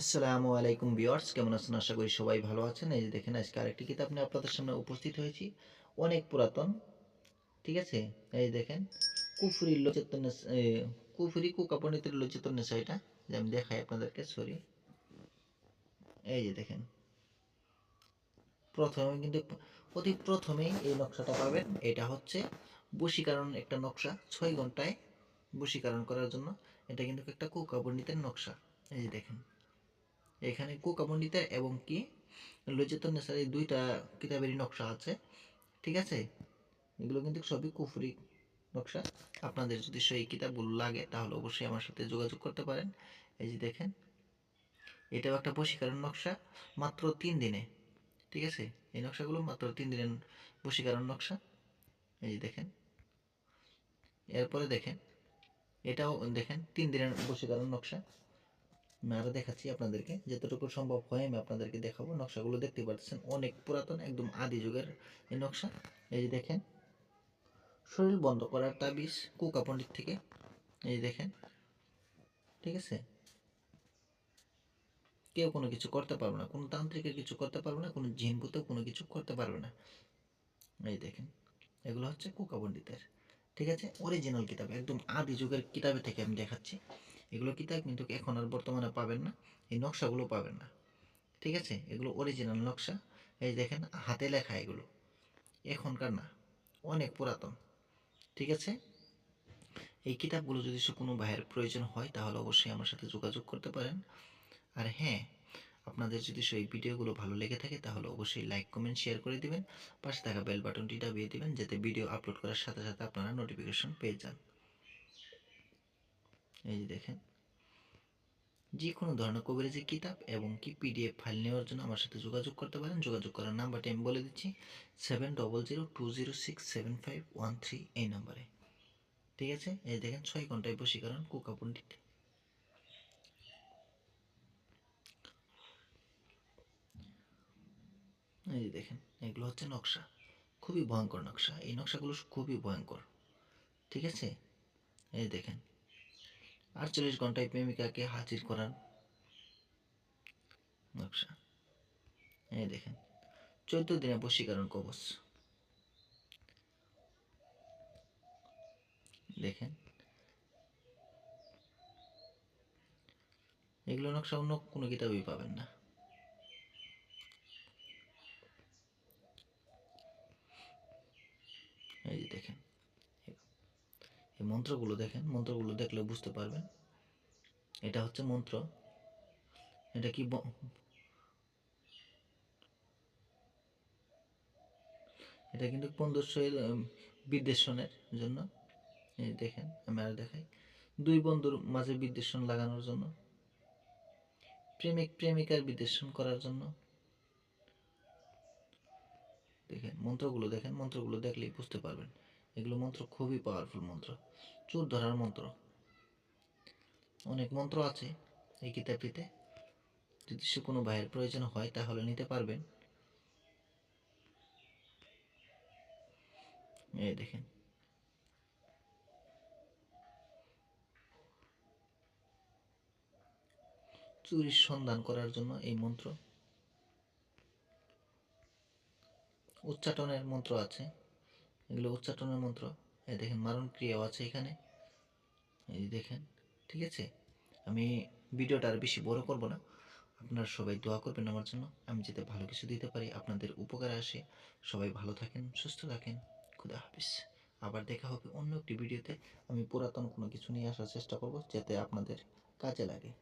আসসালামু আলাইকুম বিয়ার্স কেমন আছেন? আশা করি সবাই ভালো আছেন। এই যে দেখেন, আজকে আরেকটি কিতাব নিয়ে আপনাদের সামনে উপস্থিত হয়েছি। অনেক পুরাতন, ঠিক আছে? এই দেখেন, কুফুরি লচেতন কুফুরি কুকাপনিতের লচেতন নেশা যে আমি দেখাই আপনাদেরকে সরি এই যে দেখেন, প্রথমে কিন্তু, অতি প্রথমেই এই নকশাটা পাবেন। এটা হচ্ছে বশীকরণ একটা নকশা, ছয় ঘন্টায় বশীকরণ করার জন্য। এটা কিন্তু একটা কুকাপণ্ডিতের নকশা। এই যে দেখেন এখানে কোকা এবং কি লজিত নেসার এই দুইটা কিতাবেরই নকশা আছে, ঠিক আছে? এগুলো কিন্তু সবই কুফরি নকশা। আপনাদের যদি সেই কিতাবগুলো লাগে, তাহলে অবশ্যই আমার সাথে যোগাযোগ করতে পারেন। এই যে দেখেন, এটাও একটা বশীকরণ নকশা, মাত্র তিন দিনে, ঠিক আছে? এই নকশাগুলো মাত্র তিন দিনের বশীকরণ নকশা। এই যে দেখেন, এরপরে দেখেন, এটাও দেখেন, তিন দিনের বশীকরণ নকশা। আমি দেখাচ্ছি আপনাদেরকে। যতটুকু সম্ভব হয় আমি আপনাদেরকে দেখাবো। নকশাগুলো দেখতে পাচ্ছেন অনেক পুরাতন, একদম আদি যুগের এই নকশা। এই যে দেখেন, শরীর বন্ধ করার তাবিজ কুকা পণ্ডিত থেকে। এই দেখেন, ঠিক আছে? কেউ কোনো কিছু করতে পারবে না, কোনো তান্ত্রিকের কিছু করতে পারবে না, কোনো জিনভূতেও কোনো কিছু করতে পারবে না। এই দেখেন, এগুলো হচ্ছে কুকা পণ্ডিতের, ঠিক আছে? অরিজিনাল কিতাব, একদম আদি যুগের কিতাবে থেকে আমি দেখাচ্ছি। এগুলো কিতাব কিন্তু এখন আর বর্তমানে পাবেন না, এই নকশাগুলো পাবেন না। ঠিক আছে? এগুলো অরিজিনাল নকশা। এই দেখেন, হাতে লেখা এগুলো। এখনকার না, অনেক পুরাতন। ঠিক আছে? এই কিতাবগুলো যদি কোনো ভাইয়ের প্রয়োজন হয়, তাহলে অবশ্যই আমার সাথে যোগাযোগ করতে পারেন। আর হ্যাঁ আপনাদের যদি সেই ভিডিওগুলো ভালো লেগে থাকে, তাহলে অবশ্যই লাইক কমেন্ট শেয়ার করে দিবেন। পাশে থাকা বেল বাটনটি দাবিয়ে দিবেন, যাতে ভিডিও আপলোড করার সাথে সাথে আপনারা নোটিফিকেশন পেয়ে যান। এই যে দেখেন। যে কোনো ধরনের কবিরাজি কিতাব এবং কি পিডিএফ ফাইল নেওয়ার জন্য আমার সাথে যোগাযোগ করতে পারেন। যোগাযোগ করার নাম্বারটি আমি বলে দিচ্ছি seven double zero two zero six seven five one three এই নাম্বারে। ঠিক আছে? এই দেখেন, ছয় ঘন্টায় বসীকরণ কুকা পণ্ডিত। এই যে দেখেন, এগুলো হচ্ছে নকশা। খুবই ভয়ঙ্কর নকশা। এই নকশাগুলো খুবই ভয়ঙ্কর। ঠিক আছে? এই দেখেন আটচল্লিশ ঘন্টায় প্রেমিকাকে হাজির করার নকশা। এই দেখেন, চোদ্দ দিনে বশীকরণ কবচ। দেখেন, এগুলো নকশা অন্য কোনো কিতাবই পাবেন না। এই দেখেন মন্ত্রগুলো দেখেন, মন্ত্রগুলো দেখলে বুঝতে পারবেন। এটা হচ্ছে মন্ত্র। এটা কি এটা কিন্তু বন্ধুর বিদ্বেষণের জন্য। দেখেন, আমি আর দেখাই। দুই বন্ধুর মাঝে বিদ্বেষণ লাগানোর জন্য। প্রেমিক প্রেমিকার বিদ্বেষণ করার জন্য। দেখেন, মন্ত্রগুলো দেখেন, মন্ত্রগুলো দেখলেই বুঝতে পারবেন। এগুলো মন্ত্র খুবই পাওয়ারফুল মন্ত্র। চোর ধরার মন্ত্র। অনেক মন্ত্র আছে এই কিতাবটিতে। যদি সে কোনো ভাইয়ের প্রয়োজন হয় তাহলে নিতে পারবেন। এই দেখেন। চুরির সন্ধান করার জন্য এই মন্ত্র। উচ্চাটনের মন্ত্র আছে। এগুলো উচ্চাটনের মন্ত্র। এই দেখেন, মারণ ক্রিয়াও আছে এখানে। এই দেখেন, ঠিক আছে? আমি ভিডিওটা আর বেশি বড় করব না। আপনারা সবাই দোয়া করবেন আমার জন্য। আমি যাতে ভালো কিছু দিতে পারি, আপনাদের উপকারে আসে। সবাই ভালো থাকেন, সুস্থ থাকেন। খুদা হাফিজ। আবার দেখা হবে অন্য একটি ভিডিওতে। আমি পুরাতন কোনো কিছু নিয়ে আসার চেষ্টা করব, যাতে আপনাদের কাজে লাগে।